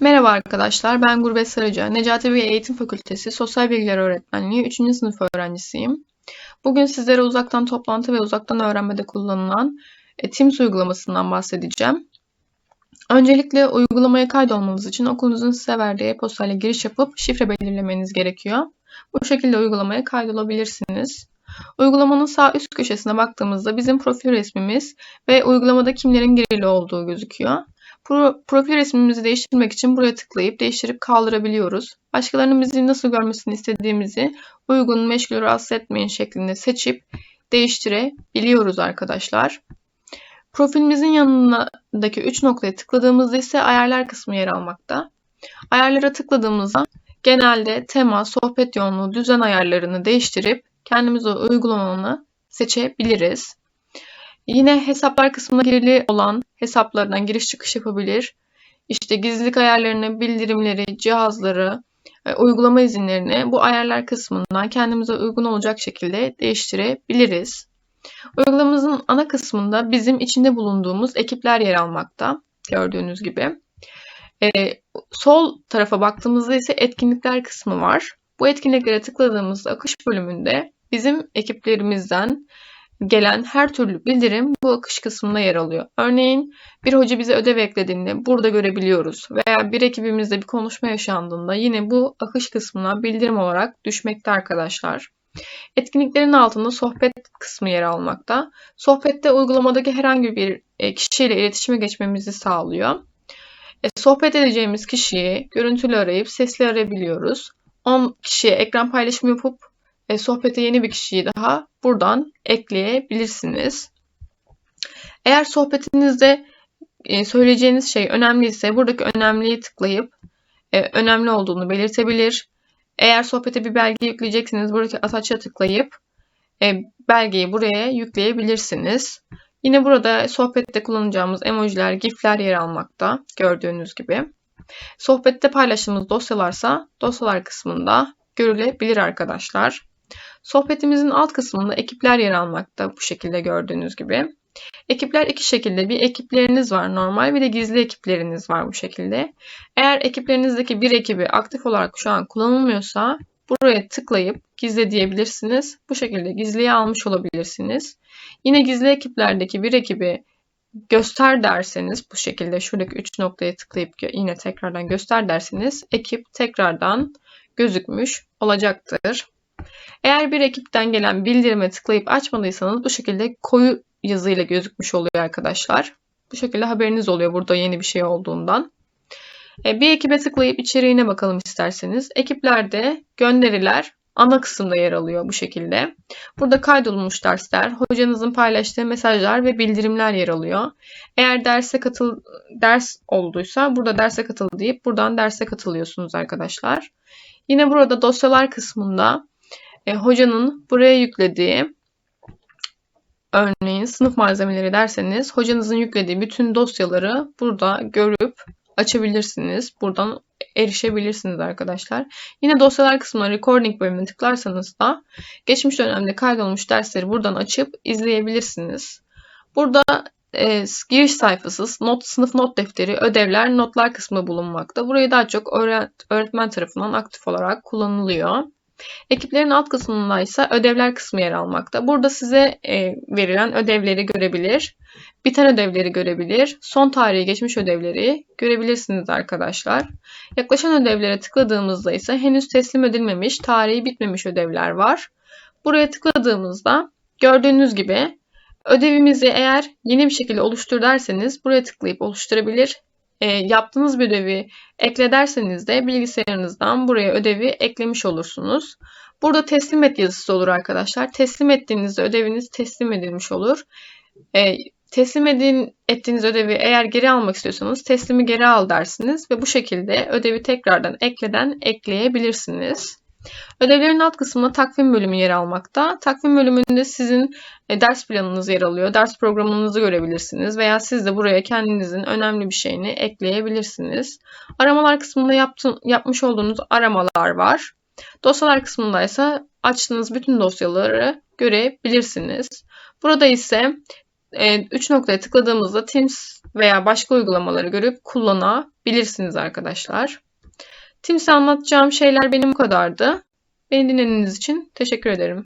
Merhaba arkadaşlar, ben Gurbet Sarıca. Necati Bey Eğitim Fakültesi Sosyal Bilgiler Öğretmenliği 3. sınıf öğrencisiyim. Bugün sizlere uzaktan toplantı ve uzaktan öğrenmede kullanılan e, Teams uygulamasından bahsedeceğim. Öncelikle uygulamaya kaydolmanız için okulunuzun size verdiği e-posta ile giriş yapıp şifre belirlemeniz gerekiyor. Bu şekilde uygulamaya kaydolabilirsiniz. Uygulamanın sağ üst köşesine baktığımızda bizim profil resmimiz ve uygulamada kimlerin girili olduğu gözüküyor. Pro, profil resmimizi değiştirmek için buraya tıklayıp değiştirip kaldırabiliyoruz. Başkalarının bizi nasıl görmesini istediğimizi uygun, meşgul, rahatsız etmeyin şeklinde seçip değiştirebiliyoruz arkadaşlar. Profilimizin yanındaki 3 noktaya tıkladığımızda ise ayarlar kısmı yer almakta. Ayarlara tıkladığımızda genelde tema, sohbet yoğunluğu, düzen ayarlarını değiştirip kendimize uygulamanı seçebiliriz. Yine hesaplar kısmına girili olan hesaplardan giriş çıkış yapabilir. İşte gizlilik ayarlarını, bildirimleri, cihazları, e, uygulama izinlerini bu ayarlar kısmından kendimize uygun olacak şekilde değiştirebiliriz. Uygulamamızın ana kısmında bizim içinde bulunduğumuz ekipler yer almakta. Gördüğünüz gibi. Ee, sol tarafa baktığımızda ise etkinlikler kısmı var. Bu etkinliklere tıkladığımızda akış bölümünde bizim ekiplerimizden gelen her türlü bildirim bu akış kısmında yer alıyor. Örneğin bir hoca bize ödev eklediğinde burada görebiliyoruz veya bir ekibimizde bir konuşma yaşandığında yine bu akış kısmına bildirim olarak düşmekte arkadaşlar. Etkinliklerin altında sohbet kısmı yer almakta. Sohbette uygulamadaki herhangi bir e, kişiyle iletişime geçmemizi sağlıyor. E, sohbet edeceğimiz kişiyi görüntülü arayıp sesli arayabiliyoruz. 10 kişiye ekran paylaşımı yapıp e, sohbete yeni bir kişiyi daha buradan ekleyebilirsiniz. Eğer sohbetinizde e, söyleyeceğiniz şey önemliyse buradaki önemliyi tıklayıp e, önemli olduğunu belirtebilir. Eğer sohbete bir belge yükleyeceksiniz buradaki ataça tıklayıp e, belgeyi buraya yükleyebilirsiniz. Yine burada sohbette kullanacağımız emojiler, gifler yer almakta gördüğünüz gibi. Sohbette paylaştığımız dosyalarsa dosyalar kısmında görülebilir arkadaşlar. Sohbetimizin alt kısmında ekipler yer almakta bu şekilde gördüğünüz gibi. Ekipler iki şekilde. Bir ekipleriniz var normal bir de gizli ekipleriniz var bu şekilde. Eğer ekiplerinizdeki bir ekibi aktif olarak şu an kullanılmıyorsa buraya tıklayıp gizle diyebilirsiniz. Bu şekilde gizliye almış olabilirsiniz. Yine gizli ekiplerdeki bir ekibi göster derseniz bu şekilde şuradaki 3 noktaya tıklayıp yine tekrardan göster derseniz ekip tekrardan gözükmüş olacaktır. Eğer bir ekipten gelen bildirime tıklayıp açmadıysanız bu şekilde koyu yazıyla gözükmüş oluyor arkadaşlar. Bu şekilde haberiniz oluyor burada yeni bir şey olduğundan. E, bir ekibe tıklayıp içeriğine bakalım isterseniz. Ekiplerde gönderiler ana kısımda yer alıyor bu şekilde. Burada kaydolmuş dersler, hocanızın paylaştığı mesajlar ve bildirimler yer alıyor. Eğer derse katıl ders olduysa burada derse katıl deyip buradan derse katılıyorsunuz arkadaşlar. Yine burada dosyalar kısmında e, hocanın buraya yüklediği örneğin sınıf malzemeleri derseniz hocanızın yüklediği bütün dosyaları burada görüp açabilirsiniz. Buradan erişebilirsiniz arkadaşlar. Yine dosyalar kısmına recording bölümüne tıklarsanız da geçmiş dönemde kaydolmuş dersleri buradan açıp izleyebilirsiniz. Burada e, giriş sayfası, not, sınıf not defteri, ödevler, notlar kısmı bulunmakta. Burayı daha çok öğretmen tarafından aktif olarak kullanılıyor. Ekiplerin alt kısmında ise ödevler kısmı yer almakta. Burada size e, verilen ödevleri görebilir, biten ödevleri görebilir, son tarihi geçmiş ödevleri görebilirsiniz arkadaşlar. Yaklaşan ödevlere tıkladığımızda ise henüz teslim edilmemiş, tarihi bitmemiş ödevler var. Buraya tıkladığımızda gördüğünüz gibi ödevimizi eğer yeni bir şekilde oluştur derseniz buraya tıklayıp oluşturabilir e, yaptığınız bir ödevi ekle derseniz de bilgisayarınızdan buraya ödevi eklemiş olursunuz. Burada teslim et yazısı olur arkadaşlar. Teslim ettiğinizde ödeviniz teslim edilmiş olur. E, teslim edin, ettiğiniz ödevi eğer geri almak istiyorsanız teslimi geri al dersiniz ve bu şekilde ödevi tekrardan ekleden ekleyebilirsiniz. Ödevlerin alt kısmında takvim bölümü yer almakta. Takvim bölümünde sizin e, ders planınız yer alıyor. Ders programınızı görebilirsiniz veya siz de buraya kendinizin önemli bir şeyini ekleyebilirsiniz. Aramalar kısmında yaptığın, yapmış olduğunuz aramalar var. Dosyalar kısmında ise açtığınız bütün dosyaları görebilirsiniz. Burada ise 3 noktaya tıkladığımızda Teams veya başka uygulamaları görüp kullanabilirsiniz arkadaşlar. Teams'e anlatacağım şeyler benim bu kadardı. Beni dinlediğiniz için teşekkür ederim.